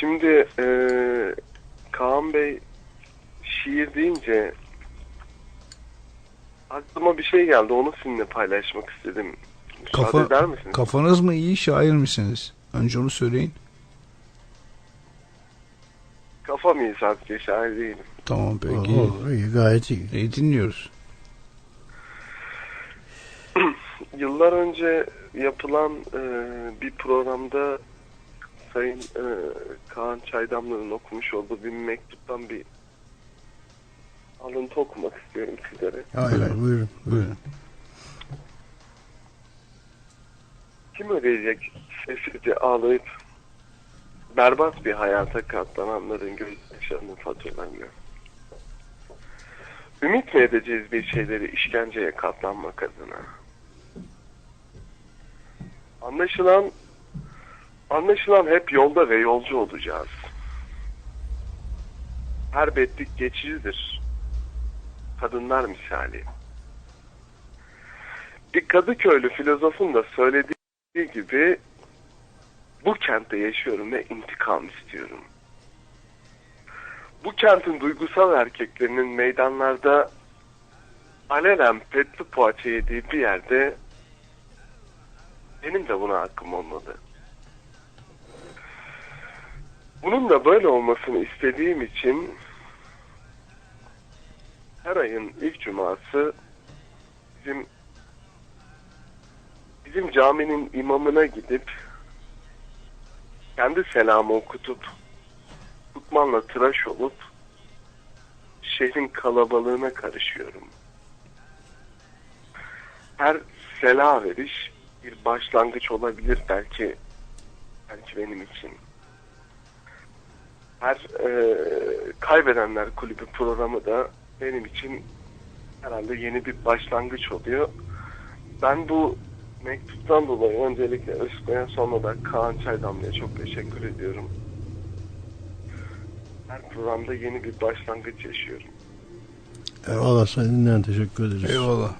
Şimdi e, Kaan Bey şiir deyince aklıma bir şey geldi. Onu sizinle paylaşmak istedim. Müsaade Kafa- eder misiniz? Kafanız mı iyi, şair misiniz? Önce onu söyleyin. Kafam iyi sadece şair değilim. Tamam peki. Olur, iyi, gayet iyi. İyi dinliyoruz. Yıllar önce yapılan e, bir programda Sayın e, Kaan Çaydamlı'nın okumuş olduğu bir mektuptan bir alıntı okumak istiyorum sizlere. Hayır, hayır, buyurun. Buyurun. Kim ödeyecek sessizce ağlayıp berbat bir hayata katlananların gözyaşlarının faturalarını? Ümit mi edeceğiz bir şeyleri işkenceye katlanmak adına? Anlaşılan anlaşılan hep yolda ve yolcu olacağız. Her betlik geçicidir. Kadınlar misali. Bir Kadıköylü filozofun da söylediği gibi bu kentte yaşıyorum ve intikam istiyorum. Bu kentin duygusal erkeklerinin meydanlarda alenen petli poğaça yediği bir yerde benim de buna hakkım olmalı. Bunun da böyle olmasını istediğim için her ayın ilk cuması bizim bizim caminin imamına gidip kendi selamı okutup Kutmanla tıraş olup şehrin kalabalığına karışıyorum. Her sela veriş bir başlangıç olabilir belki belki benim için. Her e, kaybedenler kulübü programı da benim için herhalde yeni bir başlangıç oluyor. Ben bu mektuptan dolayı öncelikle Özkoy'a sonra da Kaan Çaydamlı'ya çok teşekkür ediyorum. Her programda yeni bir başlangıç yaşıyorum. Eyvallah, senden teşekkür ederiz. Eyvallah.